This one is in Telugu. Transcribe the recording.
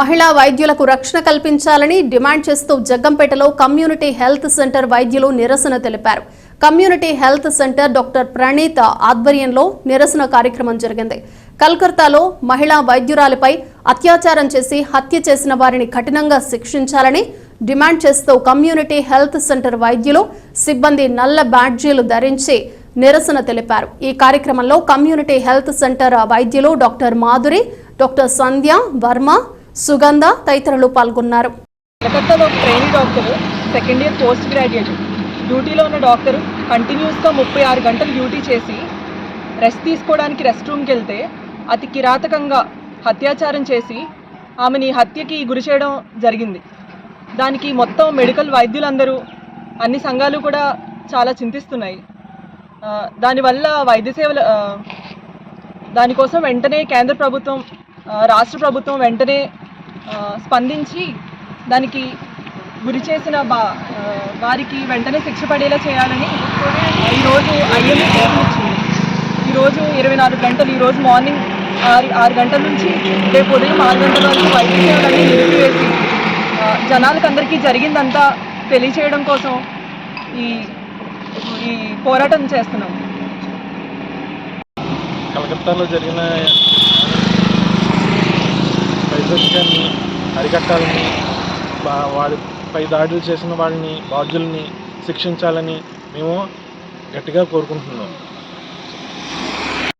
మహిళా వైద్యులకు రక్షణ కల్పించాలని డిమాండ్ చేస్తూ జగ్గంపేటలో కమ్యూనిటీ హెల్త్ సెంటర్ వైద్యులు నిరసన తెలిపారు. Community health centre doctor Praneetha ఆధ్వర్యంలో నిరసన కార్యక్రమం జరిగింది. కల్కత్తాలో మహిళా వైద్యురాలిపై అత్యాచారం చేసి హత్య చేసిన వారిని కఠినంగా శిక్షించాలని డిమాండ్ చేస్తూ కమ్యూనిటీ హెల్త్ సెంటర్ వైద్యులు సిబ్బంది నల్ల బ్యాడ్జీలు ధరించి నిరసన తెలిపారు. ఈ కార్యక్రమంలో కమ్యూనిటీ హెల్త్ సెంటర్ వైద్యులు డాక్టర్ మాధురి డాక్టర్ సంధ్య వర్మ సుగంధ తదితరులు పాల్గొన్నారు. కలకత్తాలో ఒక trainee doctor second year post graduate డ్యూటీలో ఉన్న డాక్టర్ కంటిన్యూస్గా ముప్పై ఆరు గంటలు డ్యూటీ చేసి రెస్ట్ తీసుకోవడానికి రెస్ట్ రూమ్కి వెళ్తే అతి కిరాతకంగా హత్యాచారం చేసి ఆమెని హత్యకి గురి చేయడం జరిగింది. దానికి మొత్తం మెడికల్ వైద్యులందరూ అన్ని సంఘాలు కూడా చాలా చింతిస్తున్నాయి. దానివల్ల వైద్య సేవల దానికోసం వెంటనే కేంద్ర ప్రభుత్వం రాష్ట్ర ప్రభుత్వం వెంటనే స్పందించి దానికి గురి చేసిన బా వారికి వెంటనే శిక్ష పడేలా చేయాలని ఈరోజు ఐఎంఏ వచ్చింది ఈరోజు ఇరవై నాలుగు గంటలు ఈరోజు మార్నింగ్ ఆరు ఆరు గంటల నుంచి రేపు ఉదయం ఆరు గంటల వరకు వైద్య సేవలన్నీ నిలిపివేసి జనాలకు అందరికీ జరిగిందంతా తెలియచేయడం కోసం ఈ ఈ పోరాటం చేస్తున్నాం. కలకత్తాలో జరిగిన వైద్యుని అరికట్టాలని బా- వాడిపై దాడులు చేసిన వాళ్ళని బాధ్యుల్ని శిక్షించాలని మేము గట్టిగా కోరుకుంటున్నాం.